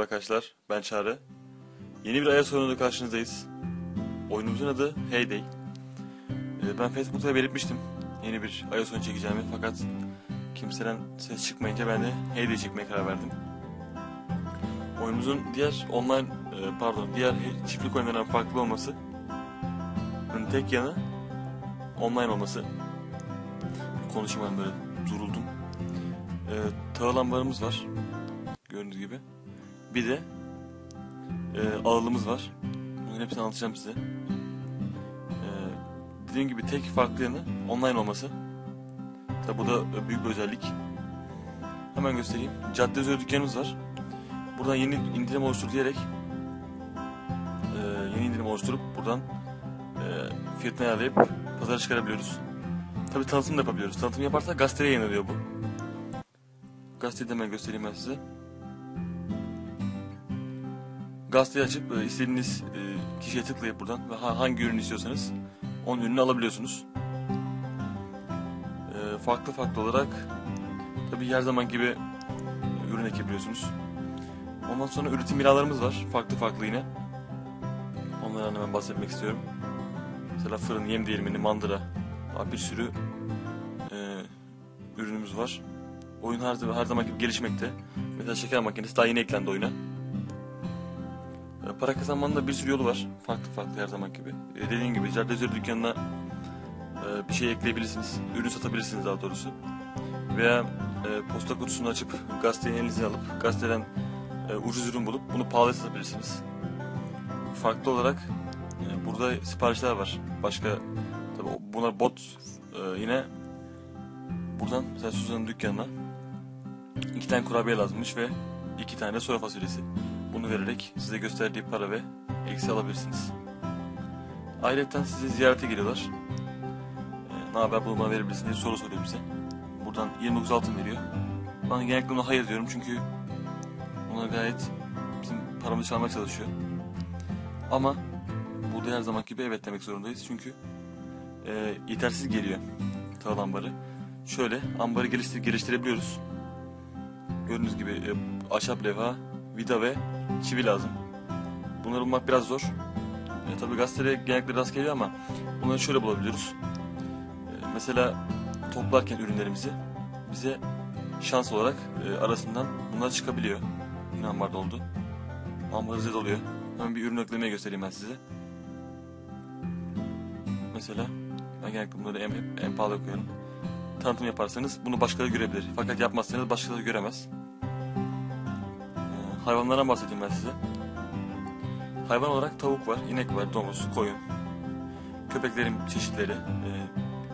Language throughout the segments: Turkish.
Merhaba arkadaşlar, ben Çağrı. Yeni bir Ayas oyunuyla karşınızdayız. Oyunumuzun adı Heyday. Ee, Ben Facebook'ta belirtmiştim yeni bir Ayas oyunu çekeceğimi fakat kimseden ses çıkmayınca ben de Heyday çekmeye karar verdim. Oyunumuzun diğer online, e, pardon diğer çiftlik oyunlarından farklı olması tek yanı online olması. Konuşayım ben böyle duruldum. Ee, Tağıl ambarımız var. Gördüğünüz gibi. Bir de e, ağılımız var. Bunların hepsini anlatacağım size. E, dediğim gibi tek farklı yanı online olması. Tabi bu da büyük bir özellik. Hemen göstereyim. Cadde üzeri dükkanımız var. Buradan yeni indirim oluştur diyerek e, yeni indirim oluşturup buradan e, fiyatını ayarlayıp pazara çıkarabiliyoruz. Tabi tanıtım da yapabiliyoruz. Tanıtım yaparsak gazeteye yayınlanıyor bu. Gazeteyi de hemen göstereyim ben size. Gazeteyi açıp e, istediğiniz e, kişiye tıklayıp buradan ve ha- hangi ürünü istiyorsanız onun ürünü alabiliyorsunuz. E, farklı farklı olarak tabii her zaman gibi ürün ekebiliyorsunuz. Ondan sonra üretim binalarımız var. Farklı farklı yine. Onlardan hemen bahsetmek istiyorum. Mesela fırın, yem değirmeni, mandıra. Bir sürü e, ürünümüz var. Oyun her, her zaman gibi gelişmekte. Mesela şeker makinesi daha yeni eklendi oyuna. Para kazanmanın da bir sürü yolu var. Farklı farklı her zaman gibi. E, dediğim gibi cadde üzeri dükkanına e, bir şey ekleyebilirsiniz. Ürün satabilirsiniz daha doğrusu. Veya e, posta kutusunu açıp gazeteyi elinize alıp gazeteden e, ucuz ürün bulup bunu pahalı satabilirsiniz. Farklı olarak e, burada siparişler var. Başka tabi bunlar bot e, yine buradan mesela Suzan'ın dükkanına iki tane kurabiye lazımmış ve iki tane de soya fasulyesi. Bunu vererek size gösterdiği para ve eksi alabilirsiniz. Ayrıca size ziyarete geliyorlar. Ee, ne haber bana verebilirsin diye soru soruyor bize. Buradan 29 altın veriyor. Ben genellikle ona hayır diyorum çünkü ona gayet bizim paramızı çalmaya çalışıyor. Ama burada her zaman gibi evet demek zorundayız çünkü e, yetersiz geliyor tağıl ambarı. Şöyle ambarı geliştir geliştirebiliyoruz. Gördüğünüz gibi e, ahşap levha, vida ve çivi lazım. Bunları bulmak biraz zor. E, tabii gazetede genellikle rast geliyor ama bunları şöyle bulabiliyoruz. E, mesela toplarken ürünlerimizi bize şans olarak e, arasından bunlar çıkabiliyor. Yine ambarda oldu. Ambar hızlı doluyor. Hemen bir ürün eklemeyi göstereyim ben size. Mesela ben genellikle bunları en, en pahalı koyuyorum. Tanıtım yaparsanız bunu başkaları görebilir. Fakat yapmazsanız başkaları göremez. Hayvanlardan bahsedeyim ben size. Hayvan olarak tavuk var, inek var, domuz, koyun. Köpeklerin çeşitleri, e,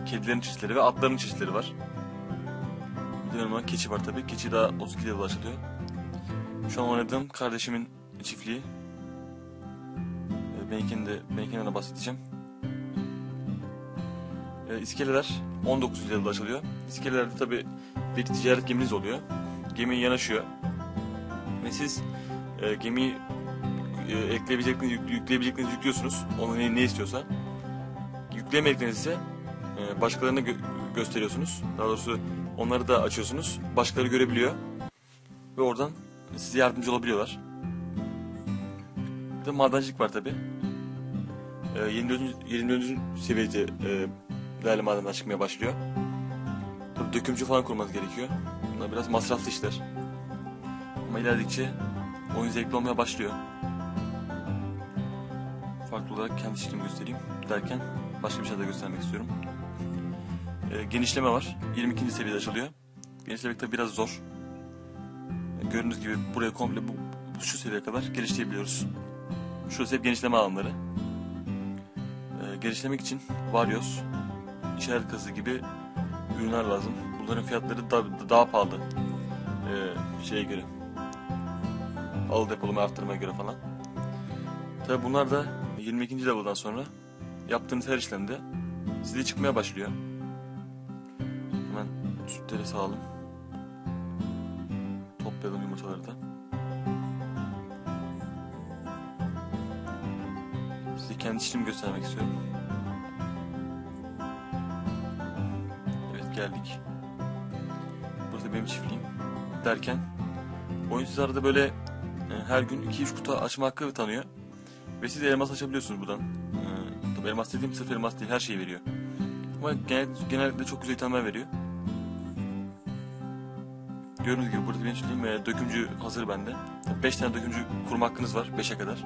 kedilerin çeşitleri ve atların çeşitleri var. Bir de keçi var tabii. Keçi daha 32 level açılıyor. Şu an oynadığım kardeşimin çiftliği. E, benimkini de, benimkinden de bahsedeceğim. E, iskeleler 19 level açılıyor. İskelelerde tabii bir ticaret geminiz oluyor. Gemi yanaşıyor. Ve siz e, gemiyi e, ekleyebilecekleriniz, yük, yükleyebileceklerinizi yüklüyorsunuz. Onu ne, ne istiyorsa. Yükleyemediklerinizi ise e, başkalarına gö- gösteriyorsunuz. Daha doğrusu onları da açıyorsunuz. Başkaları görebiliyor. Ve oradan size yardımcı olabiliyorlar. Bir de madencilik var tabi. E, 24. 24. seviyede e, değerli madenler çıkmaya başlıyor. Tabii dökümcü falan kurmanız gerekiyor. Bunlar biraz masraflı işler. Ama ilerledikçe oyun zevkli olmaya başlıyor. Farklı olarak kendi şeklimi göstereyim derken başka bir şey de göstermek istiyorum. Ee, genişleme var. 22. seviyede açılıyor. Genişlemek tabi biraz zor. Ee, gördüğünüz gibi buraya komple bu, şu seviyeye kadar genişleyebiliyoruz. Şurası hep genişleme alanları. Ee, genişlemek için Varios, işaret kazı gibi ürünler lazım. Bunların fiyatları da, daha pahalı. Ee, şeye göre. Alı depolama arttırmaya göre falan. Tabi bunlar da 22. level'dan sonra yaptığınız her işlemde size çıkmaya başlıyor. Hemen sütleri sağalım. Toplayalım yumurtaları da. Size kendi işimi göstermek istiyorum. Evet geldik. Burası benim çiftliğim. Derken oyun size arada böyle her gün 2-3 kutu açma hakkı tanıyor. Ve siz elmas açabiliyorsunuz buradan. E, tabii elmas dediğim sırf elmas değil her şeyi veriyor. Ama genel, genellikle çok güzel itemler veriyor. Gördüğünüz gibi burada benim söyleyeyim e, dökümcü hazır bende. 5 tane dökümcü kurma hakkınız var 5'e kadar.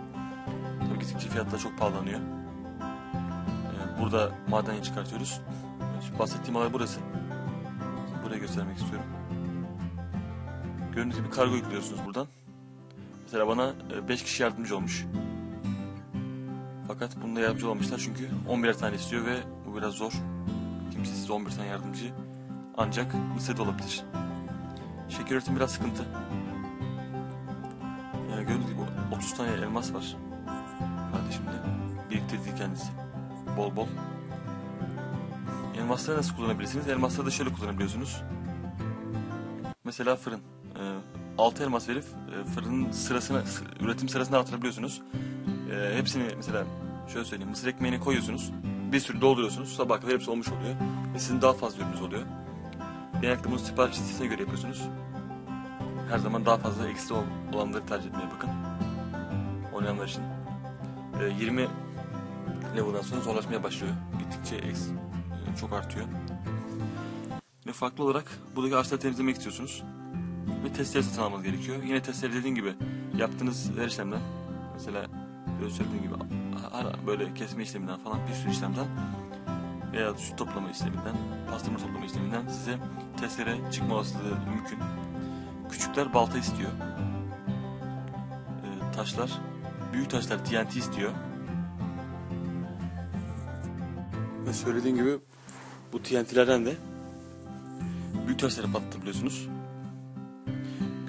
Tabii gittikçe fiyatlar çok pahalanıyor. E, burada madeni çıkartıyoruz. Şu bahsettiğim olay burası. Burayı göstermek istiyorum. Gördüğünüz gibi kargo yüklüyorsunuz buradan. Mesela bana 5 kişi yardımcı olmuş. Fakat bunda yardımcı olmamışlar çünkü 11 tane istiyor ve bu biraz zor. Kimsesiz 11 tane yardımcı ancak Mısır'da olabilir. Şeker üretimi biraz sıkıntı. Yani gördüğünüz gibi 30 tane elmas var. Kardeşimde biriktirdiği kendisi. Bol bol. Elmasları nasıl kullanabilirsiniz? Elmasları da şöyle kullanabiliyorsunuz. Mesela fırın. Ee, 6 elmas verip e, fırının sırasını, sı- üretim sırasını artırabiliyorsunuz. Ee, hepsini mesela şöyle söyleyeyim. Mısır ekmeğini koyuyorsunuz. Bir sürü dolduruyorsunuz. Sabah kadar hepsi olmuş oluyor. Ve sizin daha fazla ürününüz oluyor. Genellikle bunu sipariş listesine göre yapıyorsunuz. Her zaman daha fazla eksi ol- olanları tercih etmeye bakın. Oynayanlar için. Ee, 20 level'dan sonra zorlaşmaya başlıyor. Gittikçe eksi, e, çok artıyor. Ve farklı olarak buradaki ağaçları temizlemek istiyorsunuz. Ve testleri satın almanız gerekiyor. Yine testleri dediğim gibi yaptığınız her işlemden mesela söylediğim gibi ara- böyle kesme işleminden falan bir sürü işlemden veya şu toplama işleminden, pastırma toplama işleminden size testere çıkma olasılığı mümkün. Küçükler balta istiyor. Ee, taşlar, büyük taşlar TNT istiyor. Ve söylediğim gibi bu TNT'lerden de büyük taşları patlatabiliyorsunuz.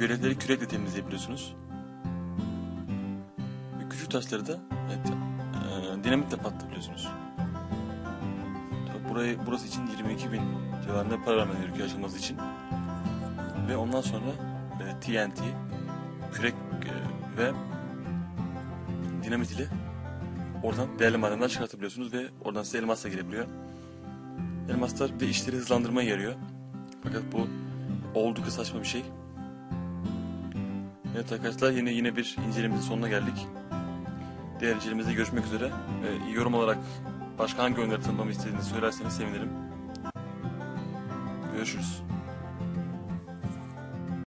Göletleri kürekle temizleyebiliyorsunuz. Ve küçük taşları da evet, e, dinamitle patlatabiliyorsunuz. Burayı, burası için 22 bin civarında para vermen gerekiyor açılması için. Ve ondan sonra e, TNT, kürek e, ve dinamit ile oradan değerli madenler çıkartabiliyorsunuz ve oradan size elmas da gelebiliyor. Elmaslar bir de işleri hızlandırmaya yarıyor. Fakat bu oldukça saçma bir şey. Evet arkadaşlar yine yine bir incelememizin sonuna geldik. Diğer incelememizde görüşmek üzere. Ee, yorum olarak başka hangi oyunları tanımamı istediğinizi söylerseniz sevinirim. Görüşürüz.